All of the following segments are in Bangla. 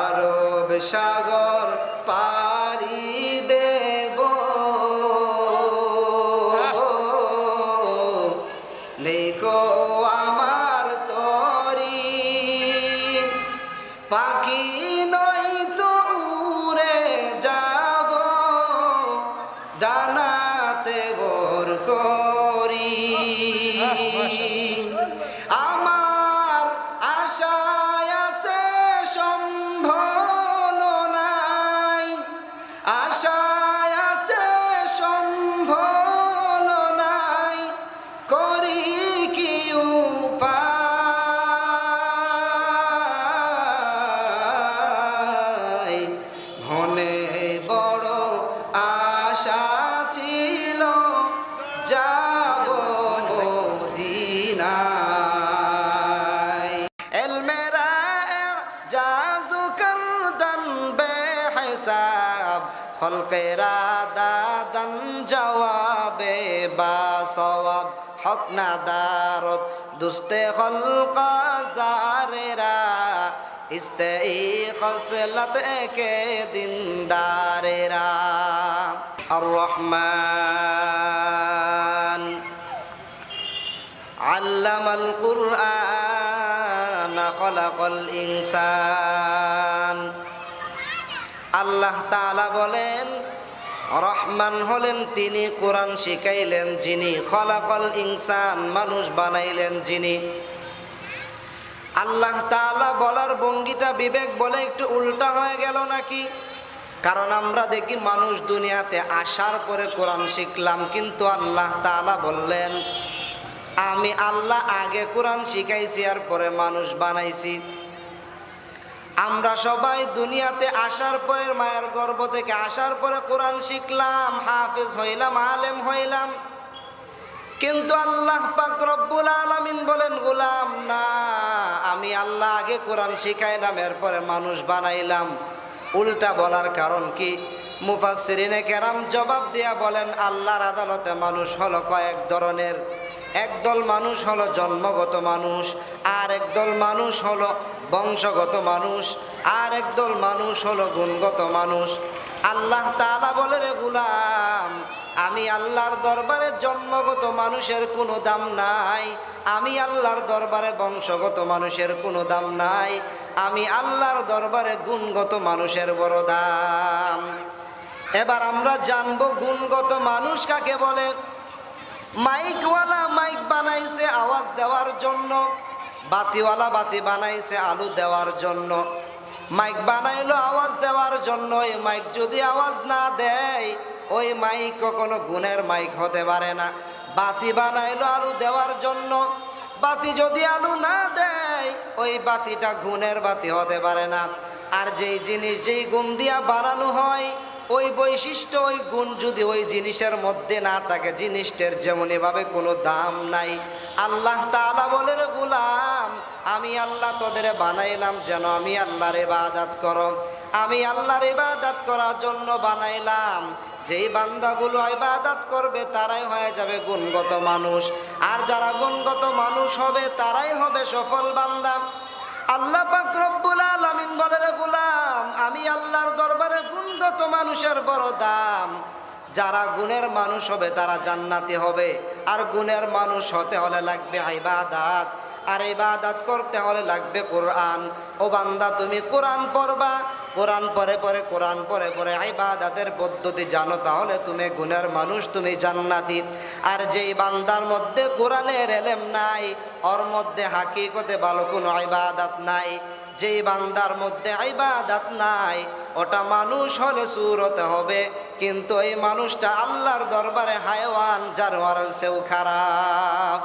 আরব সাগর পাড়ি মেরা দান জবাবে বা সবাব হক না দারত দুস্তে হলক জারেরা ইস্তে খসলত একে দিন দারেরা আর রহমান আল্লাম আল কুরআন, খলাকল ইনসান। আল্লাহ তাআলা বলেন রহমান হলেন তিনি, কোরআন শিখাইলেন যিনি, খলাকল ইনসান মানুষ বানাইলেন যিনি। আল্লাহ তাআলা বলার ভঙ্গিটা বিবেক বলে একটু উল্টা হয়ে গেল নাকি? কারণ আমরা দেখি মানুষ দুনিয়াতে আসার পরে কোরআন শিখলাম, কিন্তু আল্লাহ তাআলা বললেন, আমি আল্লাহ আগে কোরআন শিখাইছি, আর পরে মানুষ বানাইছি। আমরা সবাই দুনিয়াতে আসার পরে মায়ের গর্ভ থেকে আসার পরে কোরআন শিখলাম, হাফেজ হইলাম, আলেম হইলাম। কিন্তু আল্লাহ পাক রব্বুল আলামিন বলেন, গোলাম, না, আমি আল্লাহ আগে কোরআন শিখাইলাম, এরপরে মানুষ বানাইলাম। উল্টা বলার কারণ কি? মুফাসসিরিনে কেরাম জবাব দিয়া বলেন, আল্লাহর আদালতে মানুষ হলো কয়েক ধরনের। একদল মানুষ হলো জন্মগত মানুষ, আর একদল মানুষ হলো বংশগত মানুষ, আর একদল মানুষ হলো গুণগত মানুষ। আল্লাহ তাআলা বলে, রে গুলাম, আমি আল্লাহর দরবারে জন্মগত মানুষের কোনো দাম নাই। আমি আল্লাহর দরবারে বংশগত মানুষের কোনো দাম নাই। আমি আল্লাহর দরবারে গুণগত মানুষের বড় দাম। এবার আমরা জানব, গুণগত মানুষ কাকে বলে? মাইকওয়ালা মাইক বানাইছে আওয়াজ দেওয়ার জন্য। বাতিওয়ালা বাতি বানাইছে আলু দেওয়ার জন্য। মাইক বানাইলো, আওয়াজ দেওয়ার জন্য। ওই মাইক যদি আওয়াজ না দেয়, ওই মাইক কখনো গুণের মাইক হতে পারে না। বাতি বানাইলো, আলু দেওয়ার জন্য। বাতি যদি আলু না দেয়, ওই বাতিটা গুণের বাতি হতে পারে না। আর যেই জিনিস, যেই গুণ দিয়া বানানো হয় ওই বৈশিষ্ট্য, ওই গুণ যদি ওই জিনিসের মধ্যে না থাকে, জিনিসটার যেমন এভাবে কোনো দাম নাই। আল্লাহ তাআলা বলে গুলাম, আমি আল্লাহ তোদের বানাইলাম যেন আমি আল্লাহর ইবাদত করো। আমি আল্লাহর ইবাদত করার জন্য বানাইলাম। যেই বান্দাগুলো ইবাদত করবে, তারাই হয়ে যাবে গুণগত মানুষ। আর যারা গুণগত মানুষ হবে, তারাই হবে সফল বান্দা। আল্লাহ আলামিন বলে গোলাম, আমি আল্লাহর দরবারে গুণগত মানুষের বড় দাম। যারা গুণের মানুষ হবে, তারা জান্নাতি হবে। আর গুণের মানুষ হতে হলে লাগবে ইবাদাত। আর ইবাদাত করতে হলে লাগবে কোরআন। ও বান্দা, তুমি কোরআন পড়বা। কোরআন পরে পরে কোরআন পরে পরে ইবাদাতের পদ্ধতি জানো, তাহলে তুমি গুণের মানুষ, তুমি জান্নাতি। আর যেই বান্দার মধ্যে কোরআনের এলেম নাই, ওর মধ্যে হাকিকতে ভালো কোনো ইবাদাত নাই। যেই বান্দার মধ্যে আইবাদাত নাই, ওটা মানুষ হলে সুরত হবে। কিন্তু এই মানুষটা আল্লাহর দরবারে হায়ওয়ান, জানোয়ার সেও খারাপ।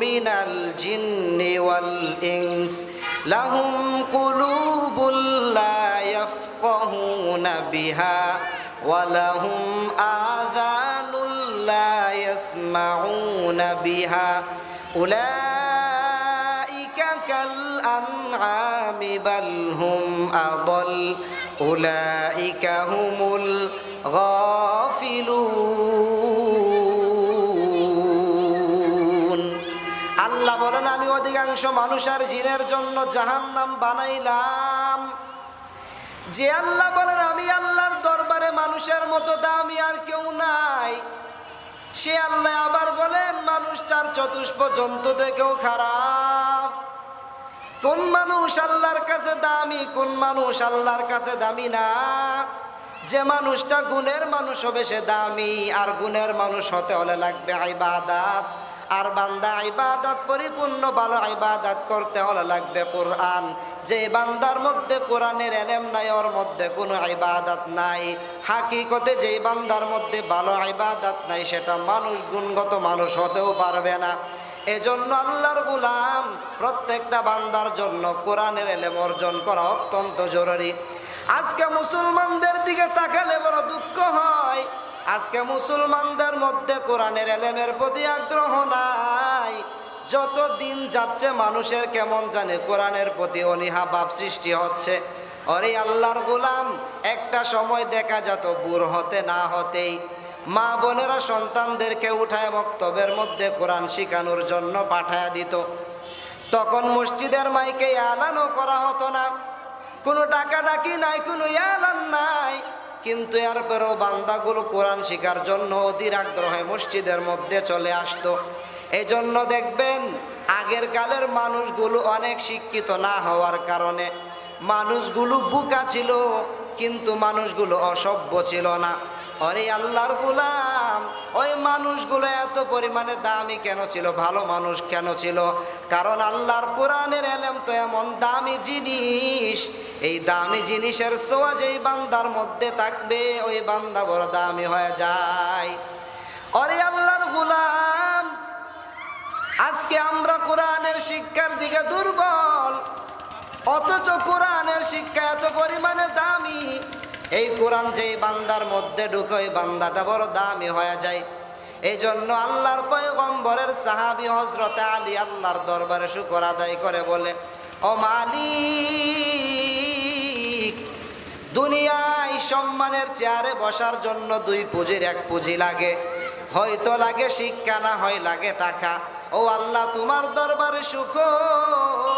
মিনাল লাহুম বিহা يسمعون بها أولئك كالأنعام بل هم أضل أولئك هم الغافلون আল্লাহ বলেন আমি অধিকাংশ মানুষ আর জিনের জন্য জাহান্নাম বানাইলাম যে আল্লাহ বলেন আমি আল্লাহর দরবারে মানুষের মতো দামি আর কেউ নাই সে আল্লাহ আবার বলেন, মানুষ চার চতুষ্প জন্তু দেখেও খারাপ। কোন মানুষ আল্লাহর কাছে দামি, কোন মানুষ আল্লাহর কাছে দামি না। যে মানুষটা গুণের মানুষ হবে সে দামি, আর গুণের মানুষ হতে হলে লাগবে আইবাদাত আর বান্দা ইবাদত, পরিপূর্ণ ভালো ইবাদত করতে হলে লাগবে কোরআন। যে বান্দার মধ্যে কোরআনের এলেম নাই, ওর মধ্যে কোনো ইবাদত নাই। হাকিকতে যেই বান্দার মধ্যে ভালো ইবাদত নাই, সেটা মানুষ, গুণগত মানুষ হতেও পারবে না। এজন্য আল্লাহর গুলাম প্রত্যেকটা বান্দার জন্য কোরআনের এলেম অর্জন করা অত্যন্ত জরুরি। আজকে মুসলমানদের দিকে তাকালে বড় দুঃখ হয়। আজকে মুসলমানদের মধ্যে কোরআনের এলেমের প্রতি আগ্রহ নাই। যত দিন যাচ্ছে মানুষের কেমন জানে কোরআনের প্রতি অনীহা ভাব সৃষ্টি হচ্ছে। অরে আল্লাহর গোলাম, একটা সময় দেখা যেত বুড় হতে না হতেই। মা বোনেরা সন্তানদেরকে উঠায় বক্তব্যের মধ্যে কোরআন শিখানোর জন্য পাঠায় দিত। তখন মসজিদের মাইকে আলানও করা হতো না। কোনো টাকা ডাকি নাই, কোনো ইয়ালান নাই। কিন্তু এরপরেও বান্দাগুলো কোরআন শিকার জন্য অধীর আগ্রহে মসজিদের মধ্যে চলে আসতো। এই জন্য দেখবেন, আগের কালের মানুষগুলো অনেক শিক্ষিত না হওয়ার কারণে মানুষগুলো বুকা ছিল, কিন্তু মানুষগুলো অসভ্য ছিল না। অরে আল্লাহর গুলাম, ওই মানুষগুলো এত পরিমাণে দামি কেন ছিল? ভালো মানুষ কেন ছিল? কারণ আল্লাহর কোরআনের এলেম তো এমন দামি জিনিস, এই দামি জিনিসের সোয়া যেই বান্দার মধ্যে থাকবে, ওই বান্দা বড় দামি হয়ে যায়। অরে আল্লাহর গুলাম, আজকে আমরা কোরআনের শিক্ষার দিকে দুর্বল, অথচ কোরআনের শিক্ষা এত পরিমাণে দামি এই কোরআন যেই বান্দার মধ্যে ঢুকে, ওই বান্দাটা বড় দামি হয়ে যায়। এই জন্য আল্লাহর পয়গম্বরের সাহাবি হজরতে আলী আল্লাহর দরবারে শুকর আদায় করে বলে, ও মালিক, দুনিয়ায় সম্মানের চেয়ারে বসার জন্য দুই পুঁজির এক পুঁজি লাগে। হয়তো লাগে শিক্ষা, না হয় লাগে টাকা। ও আল্লাহ, তোমার দরবারে শুকর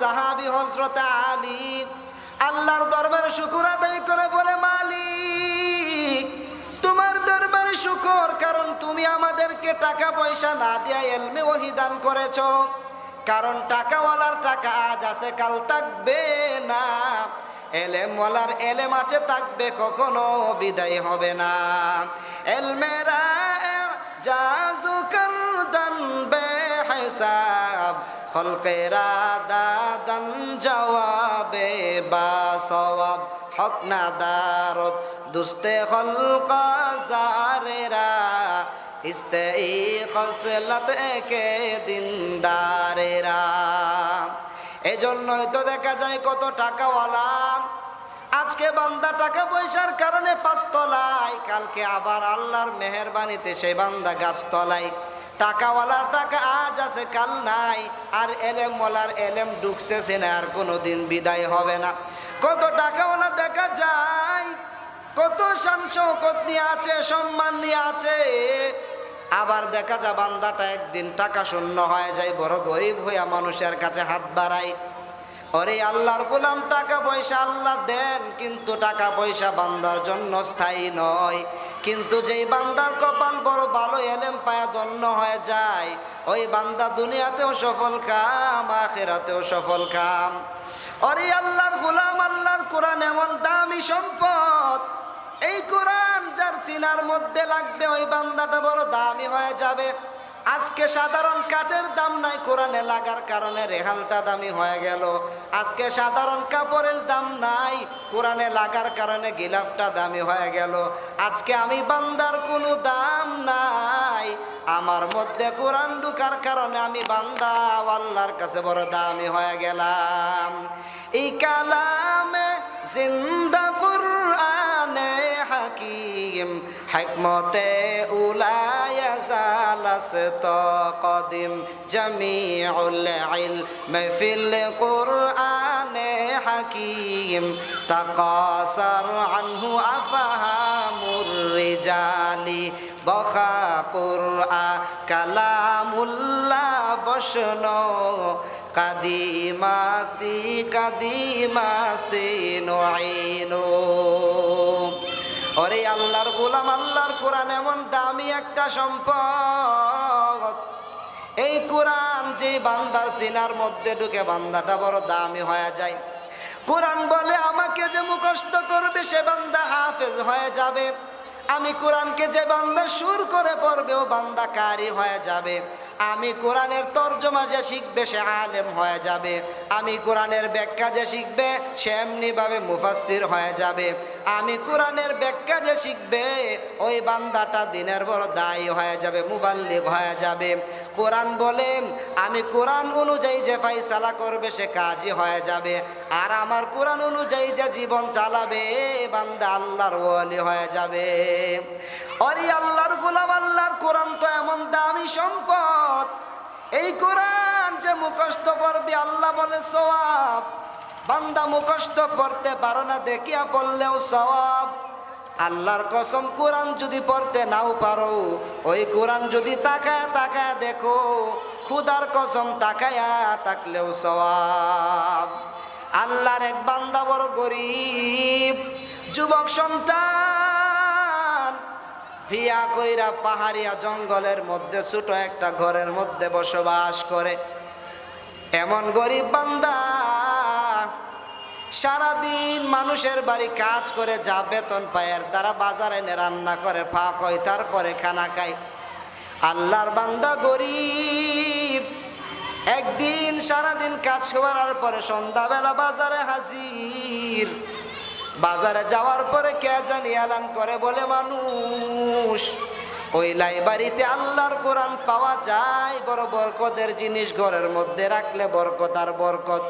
সাহাবি হজরত আলী। আল্লাহর দরবারে শুকুর আদায় করে বলে, মালিক, তোমার দরবারে শুকর, কারণ তুমি আমাদেরকে টাকা পয়সা না দিয়া এলমে ওহিদান করেছ। কারণ টাকাওয়ালার টাকা আজ আছে, কাল থাকবে না। এলেমওয়ালার এলেম আছে, থাকবে কখনো, বিদায় হবে না। এলমেরা জাজু করদান বেহেসাব খলকেরা দাদান জবাবে বা সওয়াব। হক না দারত দুস্তে খলকা জারেরা। ইস্তে খসলত একে দিনদারেরা। এজন্যই তো দেখা যায় কত টাকাওয়ালা। আজকে বান্দা টাকা পয়সার কারণে পাঁচতলায়, কালকে আবার আল্লাহর মেহরবানিতে সেই বান্দা গাছতলায়। টাকাওয়ালার টাকা আজ আছে, কাল নাই। আর এলেম ওয়ালার এলেম ঢুকছে সে না আর কোনো দিন বিদায় হবে না। কত টাকাওয়ালা দেখা যায়, কত শান শৌকত নিয়ে আছে, সম্মান নিয়ে আছে। আবার দেখা যায় বান্দাটা একদিন টাকা শূন্য হয়ে যায়, বড় গরিব হইয়া মানুষের কাছে হাত বাড়ায়। ওরে আল্লাহর গোলাম, টাকা পয়সা আল্লাহ দেন, কিন্তু টাকা পয়সা বান্দার জন্য স্থায়ী নয়। কিন্তু যেই বান্দার কপাল বড় ভালো, এলেম পায়া দন্য হয়ে যায়। ওই বান্দা দুনিয়াতেও সফল কাম, আখেরাতেও সফল কাম। অরে আল্লাহর হুলাম আল্লাহর কোরআন এমন দামি সম্পদ। এই কোরআন যার সিনার মধ্যে লাগবে, ওই বান্দাটা বড় দামি হয়ে যাবে। আজকে সাধারণ কাঠের দাম নাই, কোরআনে লাগার কারণে রেহালটা দামি হয়ে গেল। আজকে সাধারণ কাপড়ের দাম নাই, কোরআনে লাগার কারণে গিলাফটা দামি হয়ে গেল। আজকে আমি বান্দার কোনো দাম নাই, আমার মধ্যে কোরআন ঢুকার কারণে আমি বান্দা, আল্লাহর কাছে বড় দামি হয়ে গেলাম। এই কালামে জিন্দা কুরআনে হাকিম হিকমতে উলায়া জালাসত কদিম জামিউল ইলম ফিল কুরআনে হাকিম তাকাসার আনহু আফহামুর রিজালি বখা কুরআ কালামুল্লাহ বসন কাদিমাস্তি কাদিমাস্তি নয়নো ওরে আল্লাহর গোলাম, আল্লাহর কোরআন এমন দামি একটা সম্পদ। এই কোরআন যে বান্দার সিনার মধ্যে ঢুকে বান্দাটা বড় দামি হয়ে যায়। কোরআন বলে আমাকে যে মুখস্থ করবে, সে বান্দা হাফেজ হয়ে যাবে। আমি কোরআনকে যে বান্দা সুর করে পড়বে, ও বান্দা কারি হয়ে যাবে। আমি কোরআনের তর্জমা যে শিখবে, সে আলেম হয়ে যাবে। আমি কোরআনের ব্যাখ্যা যে শিখবে, সে এমনিভাবে মুফাসির হয়ে যাবে। আমি কোরআনের ব্যাখ্যা যে শিখবে, ওই বান্দাটা দিনের বড় দায়ী হয়ে যাবে মুবাল্লিক হয়ে যাবে। কোরআন বলেন, আমি কোরআন অনুযায়ী যে ফাইসালা করবে, সে কাজই হয়ে যাবে। আর আমার কোরআন অনুযায়ী যে জীবন চালাবে, বান্দা আল্লাহর ওয়ালি হয়ে যাবে। অরি আল্লাহর গোলাম, আল্লাহর কোরআন তো এমন দামি সম্পদ। এই কোরআন যে মুখস্থ পড়বে আল্লাহ বলে সওয়াব। বান্দা মুখস্থ পড়তে পারো না, দেখিয়া পড়লেও সওয়াব। আল্লাহর কসম, কোরআন যদি পড়তে নাও পারো, ওই কোরআন যদি তাকায় তাকায় দেখো, খুদার কসম তাকায়া তাকলেও সওয়াব। আল্লাহর এক বান্দা বড় গরিব, যুবক সন্তান। ভিয়া কইরা পাহাড়িয়া জঙ্গলের মধ্যে ছোট একটা ঘরের মধ্যে বসবাস করে। এমন গরিব বান্দা, সারাদিন মানুষের বাড়ি কাজ করে যা বেতন পায় আর তারা বাজারে এনে রান্না করে, ফাঁক হয়, তারপরে খানা খায়। আল্লাহর বান্দা গরিব, একদিন সারাদিন কাজ করার পরে সন্ধ্যাবেলা বাজারে হাজির। বাজারে যাওয়ার পরে কে জানি এলান করে বলে, মানুষ, ওই লাইব্রেরিতে আল্লাহর কোরআন পাওয়া যায়। বড় বরকতের জিনিস ঘরের মধ্যে রাখলে বরকত আর বরকত।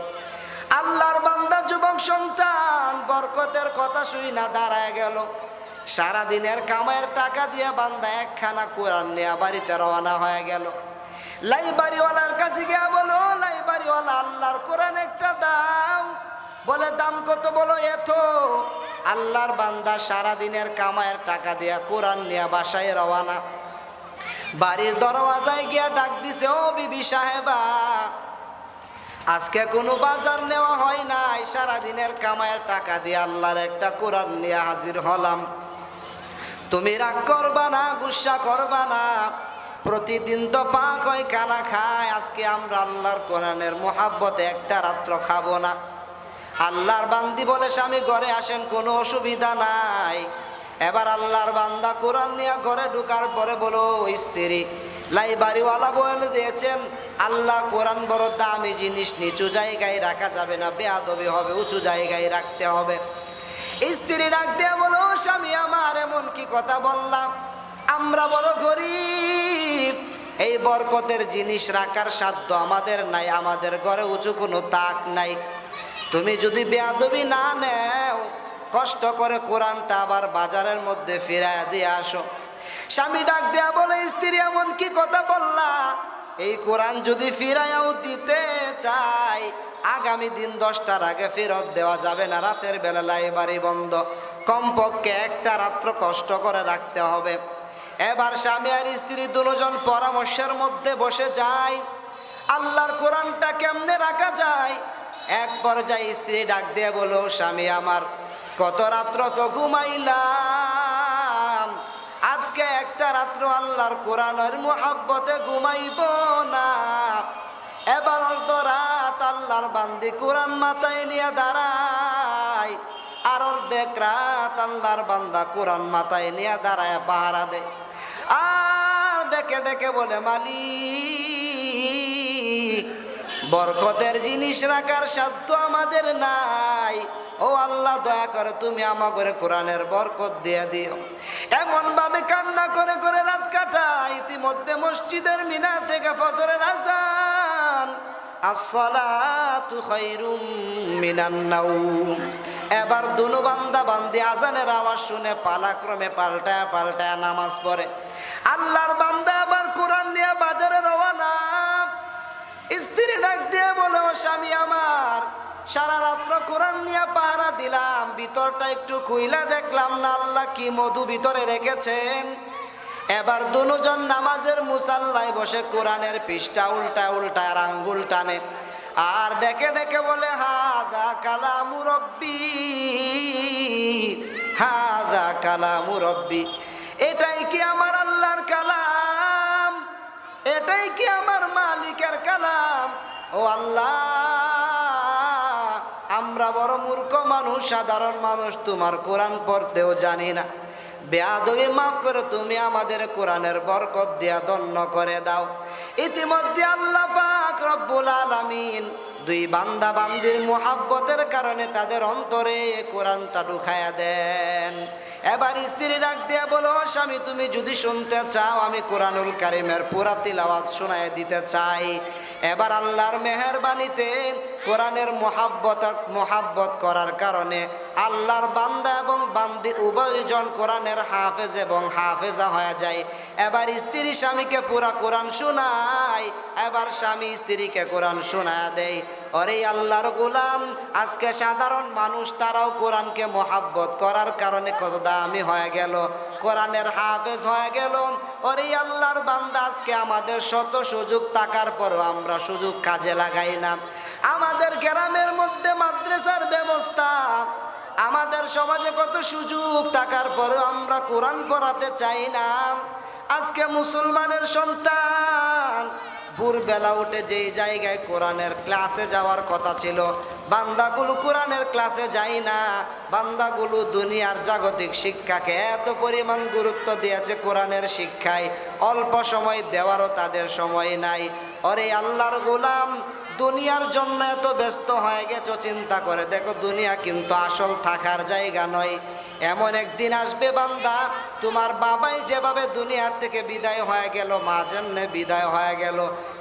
আল্লাহর বান্দা, যুবক, সন্তান, বরকতের কথা শুই না, দাঁড়ায় গেল। সারাদিনের কামাইয়ের টাকা দিয়ে বান্দা একখানা কোরআন নেয়া বাড়িতে রওনা হয়ে গেল। লাইব্রেরিওয়ালার কাছে গিয়া বলো, লাইব্রেরিওয়ালা, আল্লাহর কোরআন একটা দাও। বলে, দাম কত বলো এত? আল্লাহর বান্দা সারাদিনের কামাইয়ের টাকা দিয়া কোরআন নিয়ে বাসায় রওয়ানা বাড়ির দরওয়াজায় গিয়া ডাক দিছে, ও বিবি সাহেবা, আজকে কোনো বাজার নেওয়া হয় নাই। সারাদিনের কামাইয়ের টাকা দিয়ে আল্লাহর একটা কোরআন নিয়ে হাজির হলাম। তুমি রাগ করবা না, গুসা করবা না। প্রতিদিন তো পাক হয় কানা খায়। আজকে আমরা আল্লাহর কোরআনের মোহাব্বতে একটা রাত্র খাব না। আল্লাহর বান্দি বলে স্বামী ঘরে আসেন, কোনো অসুবিধা নাই। এবার আল্লাহর বান্দা কোরআন নিয়ে ঘরে ঢুকার পরে বলো, স্ত্রী লাইবাড়িওয়ালা বলে দিয়েছেন, আল্লাহ কোরআন বড় দামি জিনিস, নিচু জায়গায় রাখা যাবে না, বেয়াদবি হবে, উঁচু জায়গায় রাখতে হবে। স্ত্রী দিয়ে বলো, স্বামী, আমার এমন কি কথা বললাম? আমরা বড় গরিব। এই বরকতের জিনিস রাখার সাধ্য আমাদের নাই, আমাদের ঘরে উঁচু কোনো তাক নাই। তুমি যদি বেয়াদবি না নেও, কষ্ট করে কোরআনটা আবার বাজারের মধ্যে ফিরায় দিয়ে আসো। স্বামী ডাক দেয়া বলে, স্ত্রী, এমন কি কথা বললা? এই কোরআন যদি ফিরাইয়াও দিতে চাই, আগামী দিন দশটার আগে ফেরত দেওয়া যাবে না, রাতের বেলা লাইব্রেরি বন্ধ। কমপক্ষে একটা রাত্র কষ্ট করে রাখতে হবে। এবার স্বামী আর স্ত্রী দুজন পরামর্শের মধ্যে বসে যায়। আল্লাহর কোরআনটা কেমনে রাখা যায়? এক পর্যায়ে স্ত্রী ডাক দিয়ে বলো, স্বামী আমার, কত রাত্র তো ঘুমাইলাম? আজকে একটা রাত্র আল্লাহর কোরআনের মোহাব্বতে ঘুমাইব না। এবার অর্ধ রাত আল্লাহর বান্দি কোরআন মাথায় নিয়ে দাঁড়ায়। আর অর্ধেক রাত আল্লাহর বান্দা কোরআন মাথায় নিয়ে দাঁড়ায়, পাহারা দেয়। আর ডেকে ডেকে বলে, মালিক বরকতের জিনিস রাখার সাধ্য আমাদের নাই। ও আল্লাহ, দয়া করে তুমি আমাকে কোরআনের বরকত দিয়ে দিও। এমন ভাবে কান্না করে করে রাত কাটায়, ইতিমধ্যে মসজিদের মিনার থেকে ফজরের আজান। আসসালাতু খায়রুম মিনান এবার দুনো বান্দা বান্দি আজানের আওয়াজ শুনে পালাক্রমে পাল্টায় পাল্টায় নামাজ পড়ে। আল্লাহর বান্দা ডাক দিয়ে বলে স্বামী আমার, সারা রাত্র কোরআন নিয়ে পাহারা দিলাম, ভিতরটা একটু খুইলা দেখলাম না, আল্লাহ কি মধু ভিতরে রেখেছেন? এবার দুজন নামাজের মুসাল্লায় বসে কোরআনের পৃষ্ঠা উল্টা উল্টা আর আঙ্গুল টানে। আর ডেকে ডেকে বলে, হাদা কালা মুরব্বি হাদা কালা মুরব্বি এটাই কি আমার আল্লাহর কালাম? এটাই কি আমার মালিকের কালাম? ও আল্লাহ, আমরা বড় মূর্খ মানুষ, সাধারণ মানুষ, তোমার কোরআন পড়তেও জানি না। বেয়াদবি মাফ করে তুমি আমাদের কোরআনের বরকত দিয়া দন্য করে দাও। ইতিমধ্যে আল্লাহ পাক রব্বুল আলামিন দুই বান্দা বান্দির মোহাব্বতের কারণে তাদের অন্তরে কোরআনটা ঢুকায়া দেন। এবার স্ত্রী ডাক দিয়া বলো স্বামী, তুমি যদি শুনতে চাও, আমি কোরআনুল কারিমের পুরা তিলাওয়াত শোনায় দিতে চাই। এবার আল্লাহর মেহরবানিতে কোরআনের মহাব্বত মহাব্বত করার কারণে আল্লাহর বান্দা এবং বান্দি উভয়জন কোরআনের হাফেজ এবং হাফেজা হয়ে যায়। এবার স্ত্রী স্বামীকে পুরা কোরআন শোনায়, এবার স্বামী স্ত্রীকে কোরআন শোনা দেয়। অরে আল্লাহর গোলাম, আজকে সাধারণ মানুষ তারাও কোরআনকে মোহাব্বত করার কারণে কত দামি হয়ে গেল, কোরআনের হাফেজ হয়ে গেল। ওরে আল্লাহর বান্দা, আজকে আমাদের শত সুযোগ থাকার পরও আমরা সুযোগ কাজে লাগাই না। আমাদের গ্রামের মধ্যে মাদ্রাসার ব্যবস্থা, আমাদের সমাজে কত সুযোগ থাকার পরেও আমরা কোরআন পড়াতে চাই না। আজকে মুসলমানের সন্তান ভোরবেলা উঠে যেই জায়গায় কোরআনের ক্লাসে যাওয়ার কথা ছিল, বান্দাগুলো কোরআনের ক্লাসে যায় না। বান্দাগুলো দুনিয়ার জাগতিক শিক্ষাকে এত পরিমাণ গুরুত্ব দিয়েছে কোরআনের শিক্ষায়, অল্প সময় দেওয়ারও তাদের সময় নাই। অরে আল্লাহর গোলাম, দুনিয়ার জন্য এত ব্যস্ত হয়ে গেছো, চিন্তা করে দেখো দুনিয়া কিন্তু আসল থাকার জায়গা নয়। এমন একদিন আসবে বান্দা, তোমার বাবাই যেভাবে দুনিয়ার থেকে বিদায় হয়ে গেল, মা যেমনে বিদায় হয়ে গেল,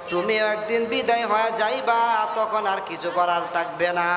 তুমিও একদিন বিদায় হয়ে যাইবা, তখন আর কিছু করার থাকবে না।